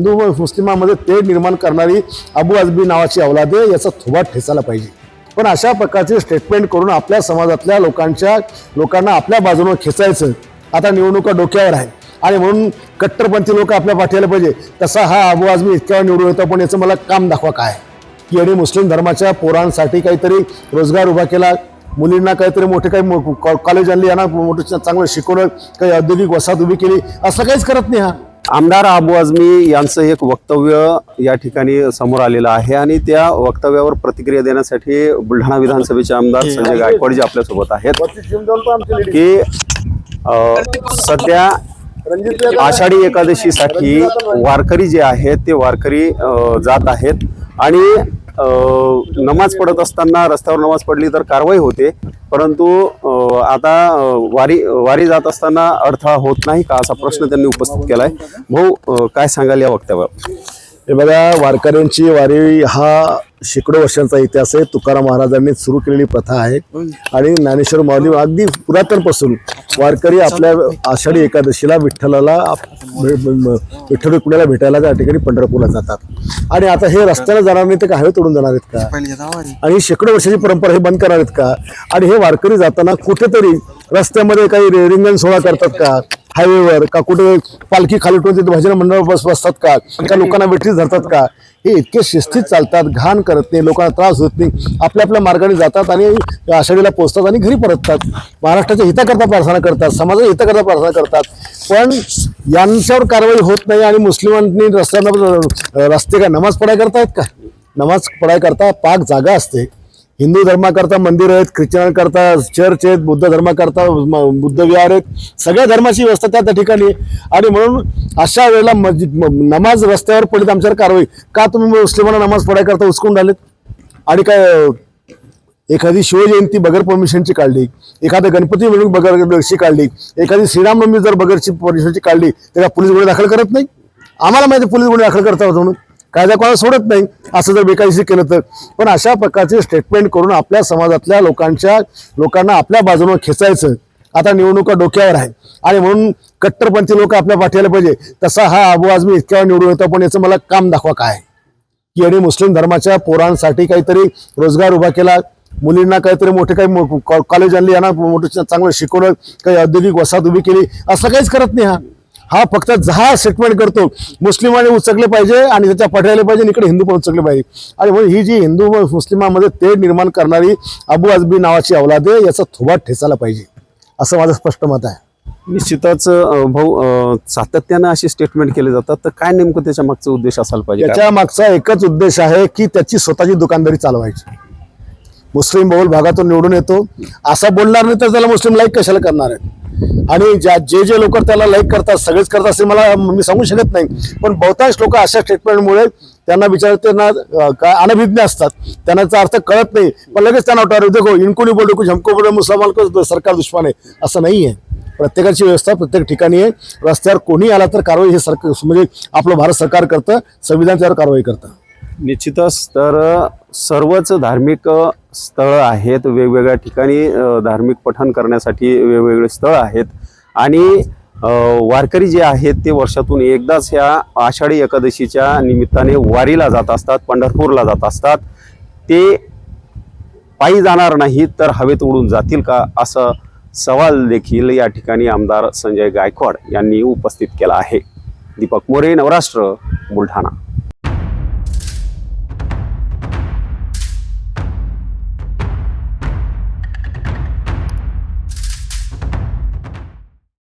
हिंदू व मुस्लिमांमध्ये ते निर्माण करणारी अबू अजबी नावाची अवलादे याचा थोबा ठेचायला पाहिजे. पण अशा प्रकारचे स्टेटमेंट करून आपल्या समाजातल्या लोकांच्या लोकांना आपल्या बाजूनं खेचायचं आता निवडणुका डोक्यावर आहे आणि म्हणून कट्टरपंथी लोक आपल्या पाठीला पाहिजे. तसा हा अबू आजमी इतक्या निवडून येतो पण याचं मला काम दाखवा काय? की यांनी मुस्लिम धर्माच्या पोरांसाठी काहीतरी रोजगार उभा केला मुलींना काहीतरी मोठे काही मो- कॉ- कॉलेज आणली यांना मोठं चांगलं शिकवलं काही औद्योगिक वसाहत उभी केली. असं काहीच करत नाही हा. आमदार अबू आझमी यांचं एक वक्तव्य या ठिकाणी समोर आलेलं आहे आणि त्या वक्तव्यावर प्रतिक्रिया देण्यासाठी बुलढाणा विधानसभेचे आमदार संजय गायकवाड जे आपल्यासोबत आहेत की सध्या आषाढी एकादशीसाठी वारकरी जे आहेत ते वारकरी जात आहेत आणि नमाज पडत असताना रस्त्यावर नमाज पडली तर कारवाई होते. परंतु आता वारी वारी जात असताना अडथळा होत नाही का? असा प्रश्न त्यांनी उपस्थित केला आहे भाऊ काय सांगाल या वक्तव्यावर? हे बघा वारकऱ्यांची वारी हा शेकडो वर्षांचा इतिहास आहे. तुकाराम महाराजांनी सुरू केलेली प्रथा आहे. आणि ज्ञानेश्वर माऊली अगदी पुरातनपासून वारकरी आपल्या आषाढी एकादशीला विठ्ठलाला विठ्ठल रुक्मिणीला भेटायला त्या ठिकाणी पंढरपूरला जातात. आणि आता हे रस्त्याला जाणार नाही तर का हवे तोडून जाणार आहेत का? आणि शेकडो वर्षाची परंपरा हे बंद करणार आहेत का? आणि हे वारकरी जाताना कुठेतरी रस्त्यामध्ये काही रेरिंगण सोहळा करतात का? हायवेवर का कुठे पालखी खाली ठेवून तिथे भजन मंडळ बस बसतात का? का लोकांना वेठीस धरतात का? हे इतके शिस्तीत चालतात घाण करत नाही लोकांना त्रास होत नाही. आपल्या आपल्या मार्गाने जातात आणि आषाढीला पोहोचतात आणि घरी परततात. महाराष्ट्राच्या हिताकरता प्रार्थना करतात समाजाच्या हिताकरता प्रार्थना करतात. पण यांच्यावर कारवाई होत नाही आणि मुस्लिमांनी रस्त्यांना रस्ते काय नमाज पढाय करतायत का? नमाज पढाय करता पाक जागा असते. हिंदू धर्माकरता मंदिर आहेत ख्रिश्चनांकरता चर्च आहेत बुद्ध धर्माकरता बुद्ध विहार आहेत. सगळ्या धर्माची व्यवस्था त्या त्या ठिकाणी आहे. आणि म्हणून अशा वेळेला मस्जिद नमाज रस्त्यावर पडलीत आमच्यावर कारवाई. का तुम्ही मुस्लिमांना नमाज पडायकरता उचकून राहिलेत? आणि काय एखादी शिवजयंती बगर परमिशनची काढली एखादा गणपती म्हणून बगरची काढली एखादी श्रीरामनवमी जर बगरची परमिशनची काढली तर पोलीस गुन्हे दाखल करत नाही? आम्हाला माहिती पोलीस गुन्हे दाखल करतात म्हणून. कायदा कोणाला सोडत नाही असं जर बेकायदेशीर केलं तर. पण अशा प्रकारचे स्टेटमेंट करून आपल्या समाजातल्या लोकांच्या लोकांना आपल्या बाजूनं खेचायचं आता निवडणुका डोक्यावर आहे. आणि म्हणून कट्टरपंथी लोक आपल्या पाठवायला पाहिजे तसा हा अबू आजमी इतक्या वेळा निवडून येतो पण याचं मला काम दाखवा काय की आणि मुस्लिम धर्माच्या पोरांसाठी काहीतरी रोजगार उभा केला मुलींना काहीतरी मोठे काही मो- कॉ- कॉलेज आणली यांना मोठं चांगलं शिकवलं काही औद्योगिक वसाहत उभी केली असं काहीच करत नाही हा. हा फक्त जहा स्टेटमेंट करतो. मुस्लिमांनी उचकले पाहिजे आणि त्याच्या पठायला पाहिजे आणि इकडे हिंदू पण उचकले पाहिजे. आणि म्हणून ही जी हिंदू व मुस्लिमांमध्ये तेढ निर्माण करणारी अबू आजबी नावाची अवलादे याचा थोबाट ठेचायला पाहिजे. असं माझं स्पष्ट मत आहे. निश्चितच भाऊ सातत्यानं असे स्टेटमेंट केले जातात तर काय नेमकं त्याच्या मागचा उद्देश असायला पाहिजे? त्याच्या मागचा एकच उद्देश आहे की त्याची स्वतःची दुकानदारी चालवायची. मुस्लिम बहुल भागातून निवडून येतो. असं बोलणार नाही तर त्याला मुस्लिम लाईक कशाला करणार आहेत आणि ज्या जे जे लोक त्याला लाईक करतात सगळेच करतात असे मला मी सांगू शकत नाही. पण बहुतांश लोक अशा स्टेटमेंटमुळे त्यांना विचार त्यांना काय अनभिज्ञ असतात. त्यांनाचा अर्थ कळत नाही. पण लगेच त्यांना वाटतं देखो इनको नहीं बोलो झमको हमको मुसलमान को सरकार दुश्मन आहे असं नाही आहे. प्रत्येकाची व्यवस्था प्रत्येक ठिकाणी आहे. रस्त्यावर कोणी आला तर कारवाई हे सरकार म्हणजे आपलं भारत सरकार करतं संविधान त्यावर कारवाई करतं. निश्चितच तर सर्वच धार्मिक स्थळं आहेत वेगवेगळ्या ठिकाणी धार्मिक पठण करण्यासाठी वेगवेगळे स्थळ आहेत. आणि वारकरी जे आहेत ते वर्षातून एकदाच ह्या आषाढी एकादशीच्या निमित्ताने वारीला जात असतात पंढरपूरला जात असतात. ते पायी जाणार नाही तर हवेत उडून जातील का असं सवाल देखील या ठिकाणी आमदार संजय गायकवाड यांनी उपस्थित केला आहे. दीपक मोरे नवराष्ट्र बुलढाणा.